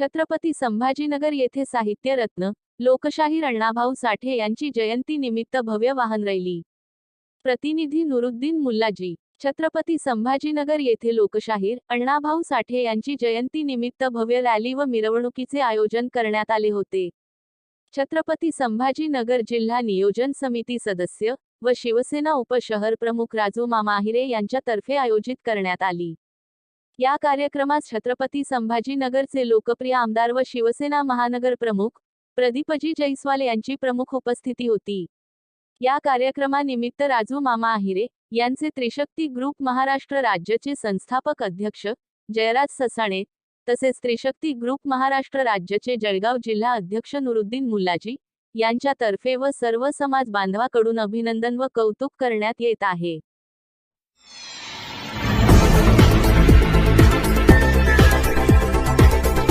छत्रपती संभाजीनगर येथे साहित्यरत्न लोकशाही अण्णाभाऊ साठे यांची जयंती निमित्त भव्य वाहन रैली. प्रतिनिधी नुरुद्दीन मुल्लाजी छत्रपती संभाजीनगर येथे लोकशाहीर अण्णाभाऊ साठे यांची जयंती निमित्त भव्य रॅली व मिरवणुकीचे आयोजन करण्यात आले होते. छत्रपती संभाजीनगर जिल्हा नियोजन समिती सदस्य व शिवसेना उपशहर प्रमुख राजू मामाहिरे यांच्यातर्फे आयोजित करण्यात आली. या कार्यक्रमास छत्रपती संभाजीनगरचे लोकप्रिय आमदार व शिवसेना महानगर प्रमुख प्रदीपजी जैस्वाल यांची प्रमुख उपस्थिती होती. या कार्यक्रमानिमित्त राजू मामा आहिरे यांचे त्रिशक्ती ग्रुप महाराष्ट्र राज्याचे संस्थापक अध्यक्ष जयराज ससाणे तसेच त्रिशक्ती ग्रुप महाराष्ट्र राज्याचे जळगाव जिल्हा अध्यक्ष नुरुद्दीन मुल्लाजी यांच्यातर्फे व सर्व समाज बांधवाकडून अभिनंदन व कौतुक करण्यात येत आहे.